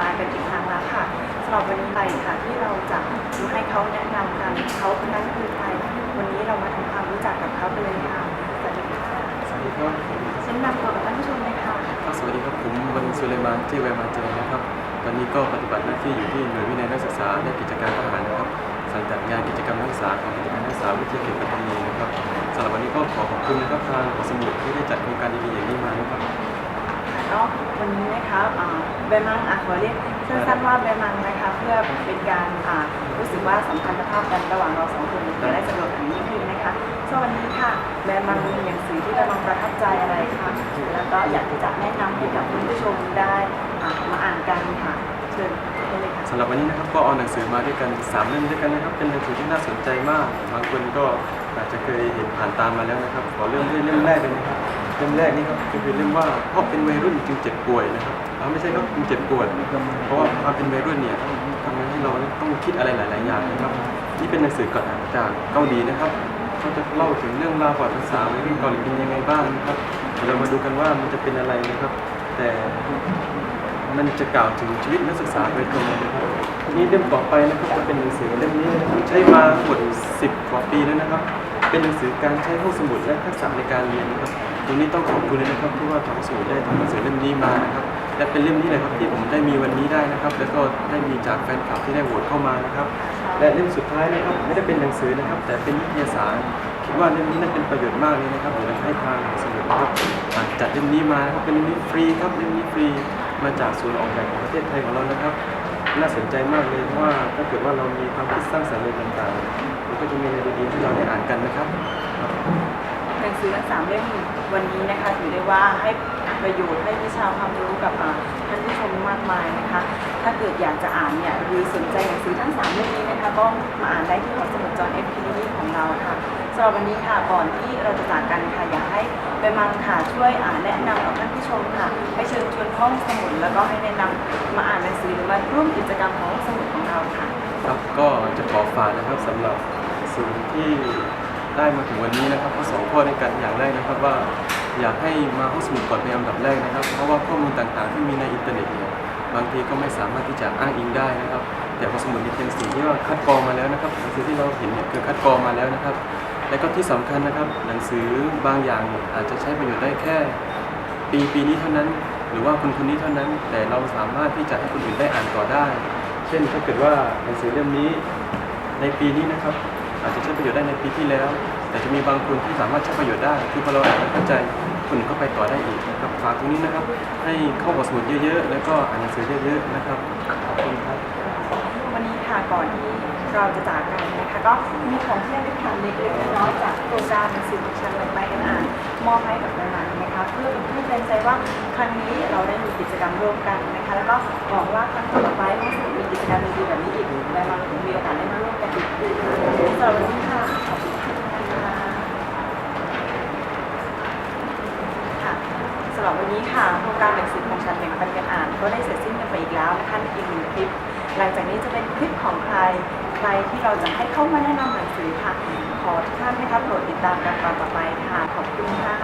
มากันอีกครั้งแล้วค่ะสำหรับวันนี้ไปค่ะที่เราจะมาให้เขาแนะนำกันเขาคนนั้นคือใครวันนี้เรามาทำความรู้จักกับเขากันเลยค่ะสวัสดีค่ะสวัสดีครับแนะนำตัวกับท่านผู้ชมเลยค่ะสวัสดีครับผมวันสุเลมานที่แวมาเจนะครับ ตอนนี้ก็ปฏิบัติหน้าที่อยู่ที่หน่วยวินัยนักศึกษาและกิจการทหารนะครับสังกัดงานกิจกรรมนักศึกษาของกิจการนักศึกษาวิทยาเขตปัตตานีนะครับสำหรับวันนี้ก็ขอขอบคุณนะครับทางหอสมุดที่ได้จัดโครงการดีๆอย่างนี้มานะครับ็วันนี้นะคะเบมังอะขอเรียกสั้นๆว่าเบมังนะคะเพื่อเป็นการอ่ารู้สึกว่าสัมพันธภาพกันระหว่างเราสองคนจะได้สะดวกกันยิ่งขึ้นนะคะสวัสดีค่ะเบมังมีหนังสือที่เบมังประทับใจอะไรคะแล้วก็อยากที่จะแนะนำให้กับคุณผู้ชมได้มาอ่านกันค่ะเชิญได้เลยค่ะสำหรับวันนี้นะครับก็เอาหนังสือมาด้วยกันสามเล่มด้วยกันนะครับ เป็นหนังสือที่น่าสนใจมาก บางคนก็อาจจะเคยเห็นผ่านตามมาแล้วนะครับ ขอเริ่มด้วยเล่มแรกเลยนะครับ ล่มแรกนี่ครับก็คือเล่มว่าเพราะเป็นวัยรุ่นจึงเจ็บป่วยนะครับเอาไม่ใช่ครับจึงเจ็บป่วยเพราะว่าความเป็นวัยรุ่นเนี่ยทำให้เราต้องคิดอะไรหลาย ๆ อย่างนะครับนี่เป็นหนังสือก่อนจากเกาหลีนะครับเขาจะเล่าถึงเรื่องราวประวัติศาสตร์วัยรุ่นเกาหลีเป็นยังไงบ้างนะครับเรามาดูกันว่ามันจะเป็นอะไรนะครับ แต่มันจะกล่าวถึงชีวิตนักศึกษาโดยตรงเลยนะครับนี่เล่มต่อไปนะครับจะเป็นหนังสือเล่มนี้นะครับใช้มาหมด10กว่าปีแล้วนะครับ เป็นหนังสือการใช้ห้องสมุดและทักษะในการเรียนนะครับ ตรงนี้ต้องขอบคุณเลยนะครับที่ว่าทางสมุดได้ทำหนังสือเล่มนี้มานะครับและเป็นเล่มนี้แหละครับที่ผมได้มีวันนี้ได้นะครับ แล้วก็ได้มีจากแฟนคลับที่ได้โหวตเข้ามานะครับ และเล่มสุดท้ายนะครับไม่ได้เป็นหนังสือนะครับ แต่เป็นนิตยสารคิดว่าเล่มนี้น่าเป็นประโยชน์มากเลยนะครับเดี๋ยวเราให้ทางสมุดนะครับอ่าจัดเล่มนี้มาครับเป็นเล่มนี้ฟรีครับเล่มนี้ฟรีมาจากศูนย์ออกแบบของประเทศไทยของเรานะครับ น่าสนใจมากเลยเพราะว่าถ้าเกิดว่าเรามีความคิดสร้างสรรค์อะไรต่างๆมันก็จะมีอะไรดีๆที่เราได้อ่านกันนะครับครับ หนังสือทั้งสามเล่มวันนี้นะคะถือได้ว่าให้ประโยชน์ให้วิชาความรู้กับท่านผู้ชมมากมายนะคะ ถ้าเกิดอยากจะอ่านเนี่ยหรือสนใจหนังสือทั้งสามเล่มนี้นะคะก็มาอ่านได้ที่หอสมุดจอห์นเอฟพีของเราค่ะสำหรับวันนี้ค่ะก่อนที่เราจะจากกันค่ะอยากให้ไปมังค่ะช่วยอ่านแนะนำกับท่านผู้ชมค่ะให้เชิญชวนห้องสมุดแล้วก็ให้แนะนำมาอ่านหนังสือหรือมาร่วมกิจกรรมของห้องสมุดของเราค่ะครับก็จะขอฝากนะครับสำหรับสิ่งที่ ได้มาถึงวันนี้นะครับก็สองข้อในกันอย่างแรกนะครับว่าอยากให้มาห้องสมุดก่อนเป็นอันดับแรกนะครับ เพราะว่าข้อมูลต่างๆที่มีในอินเทอร์เน็ตเนี่ยบางทีก็ไม่สามารถที่จะอ้างอิงได้นะครับ แต่ห้อสมุดนี่เป็นสิ่งที่ว่าคัดกรองมาแล้วนะครับหนังสือที่เราเห็นเนี่ยคือคัดกรองมาแล้วนะครับ และก็ที่สำคัญนะครับ หนังสือบางอย่างเนี่ยอาจจะใช้ประโยชน์ได้แค่ ปีปีนี้เท่านั้น หรือว่าคนคนนี้เท่านั้น แต่เราสามารถที่จะให้คนอื่นได้อ่านต่อได้ เช่นถ้าเกิดว่าหนังสือเล่มนี้ในปีนี้นะครับ อาจจะใช้ประโยชน์ได้ในปีที่แล้ว แต่จะมีบางคนที่สามารถใช้ประโยชน์ได้ คือพอเราอ่านแล้วเข้าใจคนอื่นก็ไปต่อได้อีกนะครับฝากตรงนี้นะครับ ให้เข้าบทสมุดเยอะๆ แล้วก็อ่านหนังสือเยอะๆนะครับขอบคุณครับวันนี้ค่ะก่อนที่เราจะจากกันนะคะก็มีของที่ระลึกค่ะเล็กๆน้อยๆจากโครงการหนังสือของฉันไปกันอ่านมอบให้กับนานๆนะคะเพื่อเป็นที่เป็นใจว่าครั้งนี้เราได้มีกิจกรรมร่วมกันนะคะแล้วก็หวังว่าครั้งต่อไปเมื่อสมีกิจกรรมดีๆแบบนี้อีกและเรามีโอกาสได้มาร่วมกันอีกค่ะสำหรับวันนี้ค่ะขอบคุณค่ะค่ะสำหรับวันนี้ค่ะโครงการหนังสือของฉันแบ่งปันกันอ่าน ก็ได้เสร็จสิ้นกันไปอีกแล้วนะคะในอีกหนึ่งคลิป หลังจากนี้จะเป็นคลิปของใครใครที่เราจะให้เข้ามาแนะนำหนังสือค่ะ ขอทุกท่านนะคะโปรดติดตามกันตอนต่อไปค่ะ ขอบคุณค่ะ